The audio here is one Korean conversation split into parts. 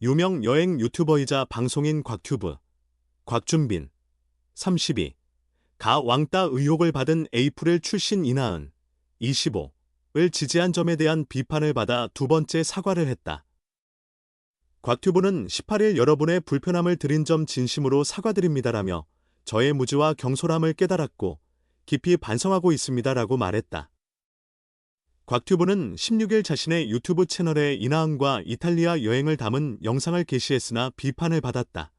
유명 여행 유튜버이자 방송인 곽튜브, 곽준빈, 32, 가 왕따 의혹을 받은 에이프릴 출신 이나은, 25을 지지한 점에 대한 비판을 받아 두 번째 사과를 했다. 곽튜브는 18일 여러분의 불편함을 드린 점 진심으로 사과드립니다라며 저의 무지와 경솔함을 깨달았고 깊이 반성하고 있습니다라고 말했다. 곽튜브는 16일 자신의 유튜브 채널에 이나은과 이탈리아 여행을 담은 영상을 게시했으나 비판을 받았다.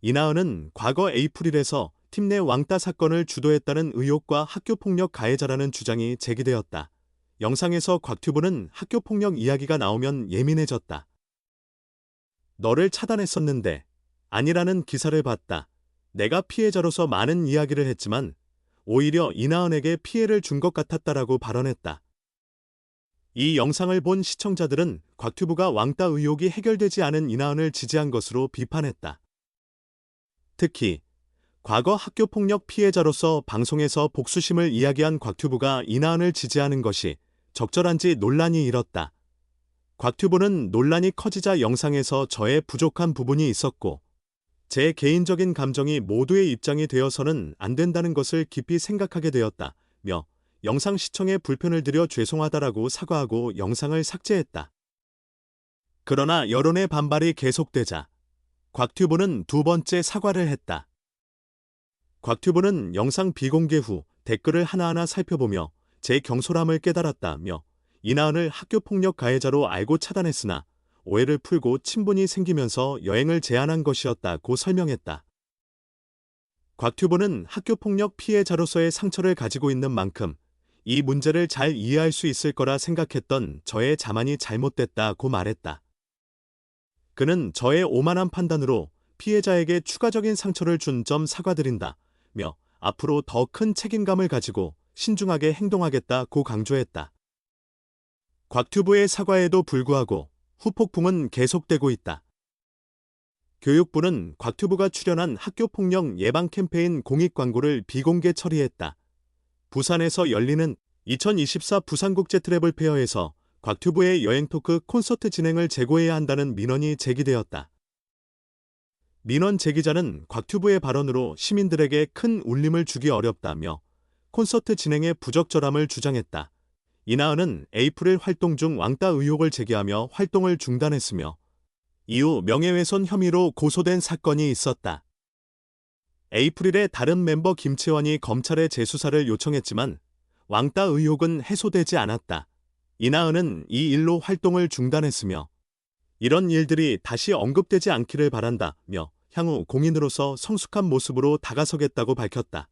이나은은 과거 에이프릴에서 팀 내 왕따 사건을 주도했다는 의혹과 학교폭력 가해자라는 주장이 제기되었다. 영상에서 곽튜브는 학교폭력 이야기가 나오면 예민해졌다. 너를 차단했었는데 아니라는 기사를 봤다. 내가 피해자로서 많은 이야기를 했지만 오히려 이나은에게 피해를 준 것 같았다라고 발언했다. 이 영상을 본 시청자들은 곽튜브가 왕따 의혹이 해결되지 않은 이나은을 지지한 것으로 비판했다. 특히 과거 학교폭력 피해자로서 방송에서 복수심을 이야기한 곽튜브가 이나은을 지지하는 것이 적절한지 논란이 일었다. 곽튜브는 논란이 커지자 영상에서 저의 부족한 부분이 있었고 제 개인적인 감정이 모두의 입장이 되어서는 안 된다는 것을 깊이 생각하게 되었다. 며 영상 시청에 불편을 드려 죄송하다라고 사과하고 영상을 삭제했다. 그러나 여론의 반발이 계속되자 곽튜브는 두 번째 사과를 했다. 곽튜브는 영상 비공개 후 댓글을 하나하나 살펴보며 제 경솔함을 깨달았다며 이나은을 학교폭력 가해자로 알고 차단했으나 오해를 풀고 친분이 생기면서 여행을 제안한 것이었다고 설명했다. 곽튜브는 학교폭력 피해자로서의 상처를 가지고 있는 만큼 이 문제를 잘 이해할 수 있을 거라 생각했던 저의 자만이 잘못됐다고 말했다. 그는 저의 오만한 판단으로 피해자에게 추가적인 상처를 준 점 사과드린다. 며 앞으로 더 큰 책임감을 가지고 신중하게 행동하겠다고 강조했다. 곽튜브의 사과에도 불구하고 후폭풍은 계속되고 있다. 교육부는 곽튜브가 출연한 학교폭력 예방 캠페인 공익 광고를 비공개 처리했다. 부산에서 열리는 2024 부산국제 트래블 페어에서 곽튜브의 여행 토크 콘서트 진행을 재고해야 한다는 민원이 제기되었다. 민원 제기자는 곽튜브의 발언으로 시민들에게 큰 울림을 주기 어렵다며 콘서트 진행의 부적절함을 주장했다. 이나은은 에이프릴 활동 중 왕따 의혹을 제기하며 활동을 중단했으며 이후 명예훼손 혐의로 고소된 사건이 있었다. 에이프릴의 다른 멤버 김채원이 검찰에 재수사를 요청했지만 왕따 의혹은 해소되지 않았다. 이나은은 이 일로 활동을 중단했으며 이런 일들이 다시 언급되지 않기를 바란다며 향후 공인으로서 성숙한 모습으로 다가서겠다고 밝혔다.